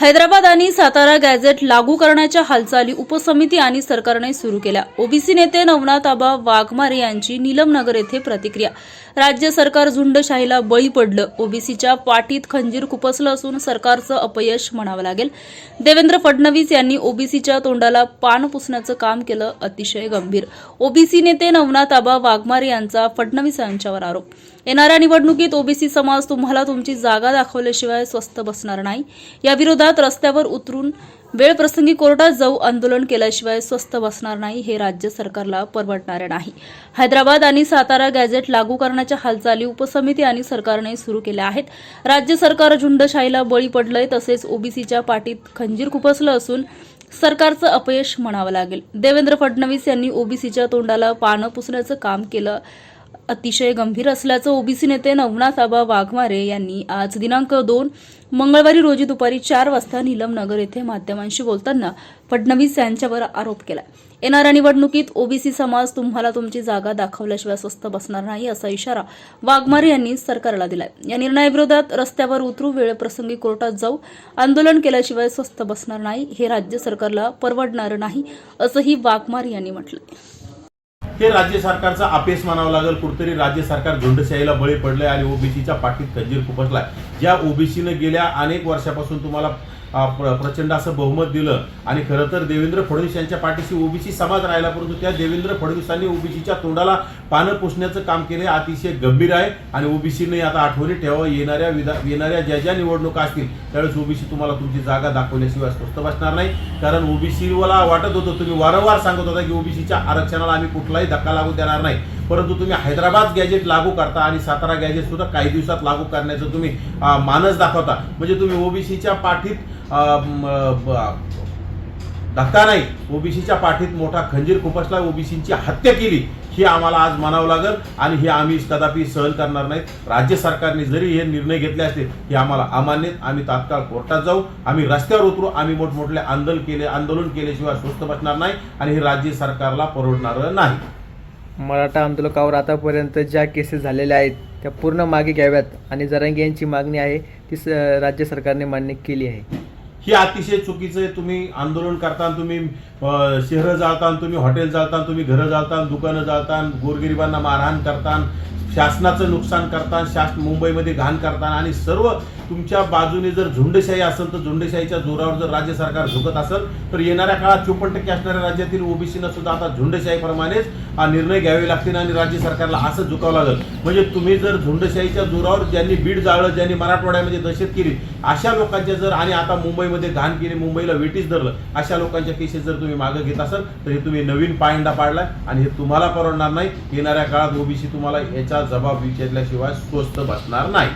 हैदराबाद आणि सातारा गॅझेट लागू करण्याच्या हालचाली उपसमिती आणि सरकारने सुरू केल्या. ओबीसी नेते नवनाथ आबा वाघमारे यांची निलमनगर येथे प्रतिक्रिया. राज्य सरकार झुंडशाहीला बळी पडलं. ओबीसीच्या पाठीत खंजीर खुपसलं असून सरकारचं अपयश म्हणावं लागेल. देवेंद्र फडणवीस यांनी ओबीसीच्या तोंडाला पान पुसण्याचं काम केलं अतिशय गंभीर. ओबीसी नेते नवनाथ आबा वाघमारे यांचा फडणवीस यांच्यावर आरोप. येणाऱ्या निवडणुकीत ओबीसी समाज तुम्हाला तुमची जागा दाखवल्याशिवाय स्वस्थ बसणार नाही. याविरोधात रस्त्यावर उतरून वेळ प्रसंगी कोर्टात जाऊ आंदोलन केल्याशिवाय स्वस्थ बसणार नाही हे राज्य सरकारला परवडणारे नाही. हैदराबाद आणि सातारा गॅझेट लागू करण्याच्या हालचाली उपसमिती आणि सरकारने सुरू केल्या आहेत. राज्य सरकार झुंडशाहीला बळी पडलंय तसेच ओबीसीच्या पाठीत खंजीर खुपसलं असून सरकारचं अपयश म्हणावं लागेल. देवेंद्र फडणवीस यांनी ओबीसीच्या तोंडाला पानं पुसण्याचं काम केलं अतिशय गंभीर असल्याचं ओबीसी नेते नवनाथाबा वाघमारे यांनी आज दिनांक दोन मंगळवारी रोजी दुपारी चार वाजता नीलमनगर येथे माध्यमांशी बोलताना फडणवीस यांच्यावर आरोप केला. येणाऱ्या निवडणुकीत ओबीसी समाज तुम्हाला तुमची जागा दाखवल्याशिवाय स्वस्त बसणार नाही असा इशारा वाघमारे यांनी सरकारला दिलाय. या निर्णयाविरोधात रस्त्यावर उतरू वेळप्रसंगी कोर्टात जाऊ आंदोलन केल्याशिवाय स्वस्त बसणार नाही हे राज्य सरकारला परवडणार नाही असंही वाघमारे यांनी म्हटलं हे राज्य सरकारचा अपेस मानावं लागेल. कुठेतरी राज्य सरकार झुंडशाहीला बळी पडलंय आणि ओबीसीच्या पाठीत खंजीर खुपसलाय. ज्या ओबीसीनं गेल्या अनेक वर्षापासून तुम्हाला प्र- प्रचंड असं बहुमत दिलं. आणि खरं तर देवेंद्र फडणवीस यांच्या पाठीशी ओबीसी समाज राहिला परंतु त्या देवेंद्र फडणवीसांनी ओबीसीच्या तोंडाला पानं पुसण्याचं काम केले अतिशय गंभीर आहे. आणि ओबीसीने आता आठवणी ठेवा येणाऱ्या विधा येणाऱ्या ज्या ज्या निवडणुका असतील त्यावेळेस ओबीसी तुम्हाला तुमची जागा दाखवल्याशिवाय स्वस्त बसणार नाही. कारण ओबीसीला वाटत होतं तुम्ही वारंवार सांगत होता की ओबीसीच्या आरक्षणाला आम्ही कुठलाही धक्का लागू देणार नाही. परंतु तुम्ही हैदराबाद गॅजेट लागू करता आणि सातारा गॅजेट सुद्धा काही दिवसात लागू करण्याचं तुम्ही मानस दाखवता. म्हणजे तुम्ही ओबीसीच्या पाठीत धक्का नाही. ओबीसीच्या पाठीत मोठा खंजीर खुपसला ओबीसीची हत्या केली ही आम्हाला आज मानावं लागेल आणि हे आम्ही कदापि सहन करणार नाहीत. राज्य सरकारने जरी हे निर्णय घेतले असतील हे आम्हाला अमान्य आम्ही तात्काळ कोर्टात जाऊ. आम्ही रस्त्यावर उतरू. आम्ही मोठमोठे आंदोलन केले आंदोलन केल्याशिवाय स्वस्त बसणार नाही आणि हे राज्य सरकारला परवडणार नाही. मराठा आंदोलकावर आतापर्यंत ज्या केसेस झालेल्या आहेत त्या पूर्ण मागे घ्याव्यात आणि जरांगी यांची मागणी आहे ती स राज्य सरकारने मान्य केली आहे. ही अतिशय चुकीचं आहे. तुम्ही आंदोलन करताना तुम्ही शहरं जाळता तुम्ही हॉटेल जाळता तुम्ही घरं जाळता दुकानं जाळता गोरगरिबांना मारहाण करताना शासनाचं नुकसान करताना शासन मुंबईमध्ये घाण करताना आणि सर्व तुमच्या बाजूने जर झुंडशाही असेल तर झुंडशाहीच्या जोरावर जर राज्य सरकार झुकत असेल तर येणाऱ्या काळात चोपन्न टक्के असणाऱ्या राज्यातील ओबीसीनं सुद्धा आता झुंडशाहीप्रमाणेच हा निर्णय घ्यावे लागतील आणि राज्य सरकारला असं झुकावं लागेल. म्हणजे तुम्ही जर झुंडशाहीच्या जोरावर ज्यांनी बीड जाळलं ज्यांनी मराठवाड्यामध्ये दहशत केली अशा लोकांच्या जर आणि आता मुंबईमध्ये घाण केली मुंबईला वेटीस धरलं अशा लोकांच्या केसेस जर तुम्ही मागं घेत असाल तर हे तुम्ही नवीन पायंडा पाडलाय आणि हे तुम्हाला परवडणार नाही. येणाऱ्या काळात ओबीसी तुम्हाला याच्या जबाब विचारल्याशिवाय स्वस्त बसणार नाही.